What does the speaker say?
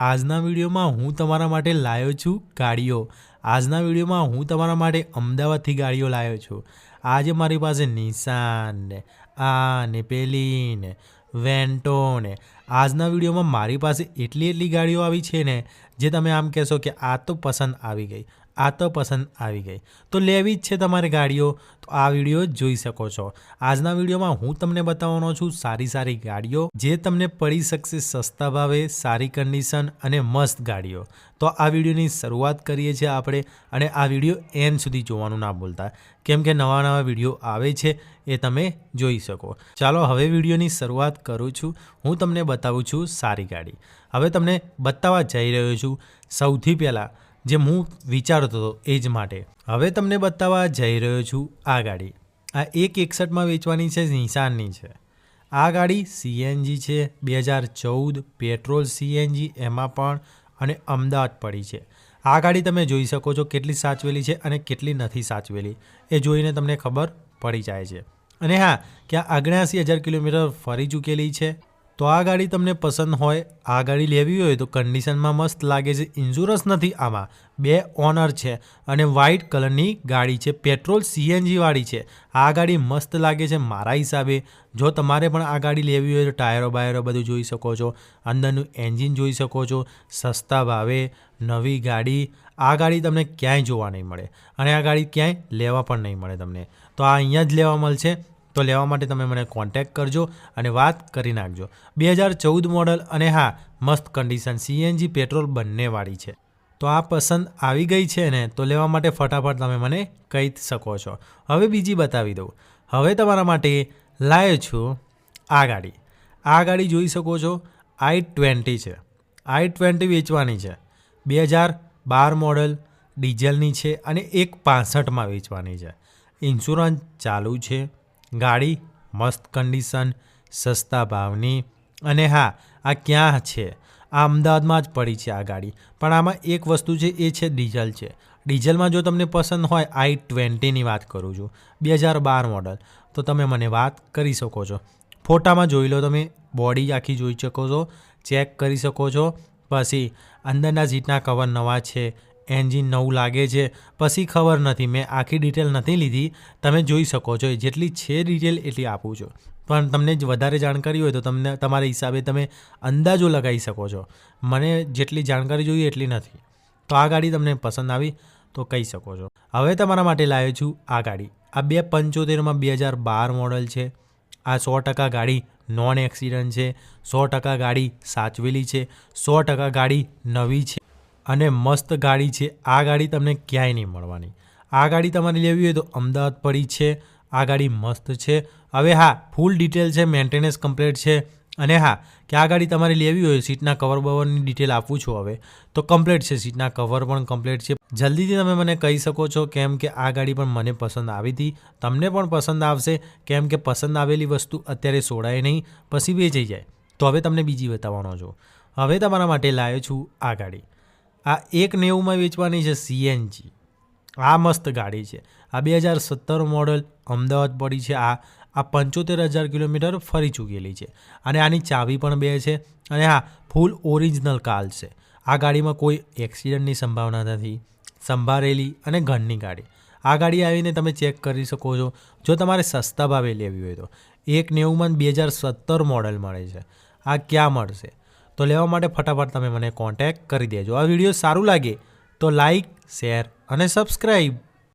આજના વિડીયોમાં હું તમારા માટે લાવ્યો છું ગાડીઓ. આજના વિડીયોમાં હું તમારા માટે અમદાવાદથી ગાડીઓ લાવ્યો છું. આજે મારી પાસે નિશાન ને, આ ને પેલી ને વેન્ટો ને. આજના વિડીયોમાં મારી પાસે એટલી એટલી ગાડીઓ આવી છે ને, જે તમે આમ કહેશો કે આ તો પસંદ આવી ગઈ. આ તો પસંદ આવી ગઈ. તો લેવી જ છે તમારે ગાડીઓ. તો આ વીડિયો જોઈ શકો છો. આજના વિડીયોમાં હું તમને બતાવવાનો છું સારી સારી ગાડીઓ જે તમને પડી શકશે સસ્તા ભાવે, સારી કન્ડિશન અને મસ્ત ગાડીઓ. તો આ વિડીયોની શરૂઆત કરીએ છીએ આપણે અને આ વીડિયો એન્ડ સુધી જોવાનું ના ભૂલતા. કેમ કે નવા નવા વીડિયો આવે છે એ તમે જોઈ શકો. ચાલો હવે વિડીયોની શરૂઆત કરું છું. હું તમને બતાવું છું સારી ગાડી. હવે તમને બતાવવા જઈ રહ્યો છું સૌથી પહેલાં જે હું વિચારતો હતો એ જ માટે. હવે તમને બતાવવા જઈ રહ્યો છું આ ગાડી. આ એક એકસઠમાં વેચવાની છે નિશાનની છે. આ ગાડી સીએનજી છે, બે હજાર ચૌદ પેટ્રોલ સીએનજી એમાં પણ અને અમદાવાદ પડી છે. આ ગાડી તમે જોઈ શકો છો કેટલી સાચવેલી છે અને કેટલી નથી સાચવેલી. એ જોઈને તમને ખબર પડી જાય છે. અને હા, કે આ અગણ્યાસી હજાર કિલોમીટર ફરી ચૂકેલી છે. તો આ ગાડી તમને પસંદ હોય, આ ગાડી લેવી હોય તો કન્ડિશનમાં મસ્ત લાગે છે ઇન્સ્યોરન્સ નથી આમાં. બે ઓનર છે અને વ્હાઇટ કલરની ગાડી છે પેટ્રોલ સીએનજીવાળી છે. આ ગાડી મસ્ત લાગે છે મારા હિસાબે. જો તમારે પણ આ ગાડી લેવી હોય તો ટાયરો બાયરો બધું જોઈ શકો છો, અંદરનું એન્જિન જોઈ શકો છો, સસ્તા ભાવે, નવી ગાડી. આ ગાડી તમને ક્યાંય જોવા નહીં મળે અને આ ગાડી ક્યાંય લેવા પણ નહીં મળે તમને. તો આ અહીંયા જ લેવા મળશે. તો લેવા માટે તમે મને કોન્ટેક્ટ કરજો અને વાત કરી નાખજો. બે હજાર ચૌદ મોડલ અને હા, મસ્ત કન્ડિશન સીએનજી પેટ્રોલ બંનેવાળી છે. તો આ પસંદ આવી ગઈ છે ને, તો લેવા માટે ફટાફટ તમે મને કહી શકો છો. હવે બીજી બતાવી દઉં. હવે તમારા માટે લાવ્યો છું આ ગાડી. આ ગાડી જોઈ શકો છો, આઈ ટ્વેન્ટી છે. આઈ ટ્વેન્ટી વેચવાની છે. બે હજાર બાર મોડલ ડીઝલની છે અને એક પાસઠમાં વેચવાની છે. ઇન્સ્યોરન્સ ચાલુ છે. ગાડી, મસ્ત કન્ડિશન સસ્તા ભાવની. અને હા, આ ક્યાં છે? આ અમદાવાદમાં જ પડી છે આ ગાડી. પણ આમાં એક વસ્તુ છે, એ છે ડીઝલ છે. ડીઝલમાં જો તમને પસંદ હોય, આઈ ટ્વેન્ટીની વાત કરું છું. બે હજાર બાર મોડલ. તો તમે મને વાત કરી શકો છો. ફોટામાં જોઈ લો તમે, બોડી આખી જોઈ શકો છો, ચેક કરી શકો છો. પછી અંદરના સીટના કવર નવા છે એન્જિન નવું લાગે છે. પછી ખબર નથી, મેં આખી ડિટેલ નથી લીધી. તમે જોઈ શકો છો, જેટલી છે ડિટેલ એટલી આપું છું. પણ તમને વધારે જાણકારી હોય તો તમને, તમારા હિસાબે તમે અંદાજો લગાવી શકો છો. મને જેટલી જાણકારી જોઈએ એટલી નથી. તો આ ગાડી તમને પસંદ આવી તો કહી શકો છો. હવે તમારા માટે લાવ્યો છું આ ગાડી. આ બે પંચોતેરમાં બે હજાર બાર મોડલ છે. આ સો ટકા ગાડી નોન એક્સિડન્ટ છે. સો ટકા ગાડી સાચવેલી છે. સો ટકા ગાડી નવી છે. અને મસ્ત ગાડી છે. આ ગાડી તમને ક્યાંય નહીં મળવાની. આ ગાડી તમારે લેવી હોય તો અમદાવાદ પડી છે. આ ગાડી મસ્ત છે. હવે હા ફૂલ ડિટેલ છે મેન્ટેનન્સ કમ્પ્લીટ છે. અને હા, કે આ ગાડી તમારે લેવી હોય, સીટના કવર બવરની ડિટેલ આપું છું હવે. તો કમ્પ્લીટ છે, સીટના કવર પણ કમ્પ્લીટ છે. જલ્દીથી તમે મને કહી શકો છો કેમ કે આ ગાડી પણ મને પસંદ આવી હતી. તમને પણ પસંદ આવશે કેમ કે પસંદ આવેલી વસ્તુ અત્યારે સોડાય નહીં, પછી વેચાઈ જાય. તો હવે તમને બીજી બતાવવાનો છું. હવે તમારા માટે લાવ્યો છું આ ગાડી. આ એક નેવુંમાં વેચવાની છે સીએનજી આ મસ્ત ગાડી છે. આ બે હજાર સત્તર મોડલ અમદાવાદ પડી છે. આ આ પંચોતેર હજાર કિલોમીટર ફરી ચૂકેલી છે. અને આની ચાવી પણ બે છે. અને હા ફૂલ ઓરિજિનલ કાર છે. આ ગાડીમાં કોઈ એક્સિડન્ટની સંભાવના નથી. સંભાળેલી અને ઘરની ગાડી. આ ગાડી આવીને તમે ચેક કરી શકો છો. જો તમારે સસ્તા ભાવે લેવી હોય તો. એક નેવુંમાં બે હજાર સત્તર મોડલ મળે છે. આ ક્યાં મળશે? તો લેવા માટે ફટાફટ તમે મને કોન્ટેક્ટ કરી દેજો. આ વીડિયો સારું લાગે તો લાઈક શેર અને સબસ્ક્રાઈબ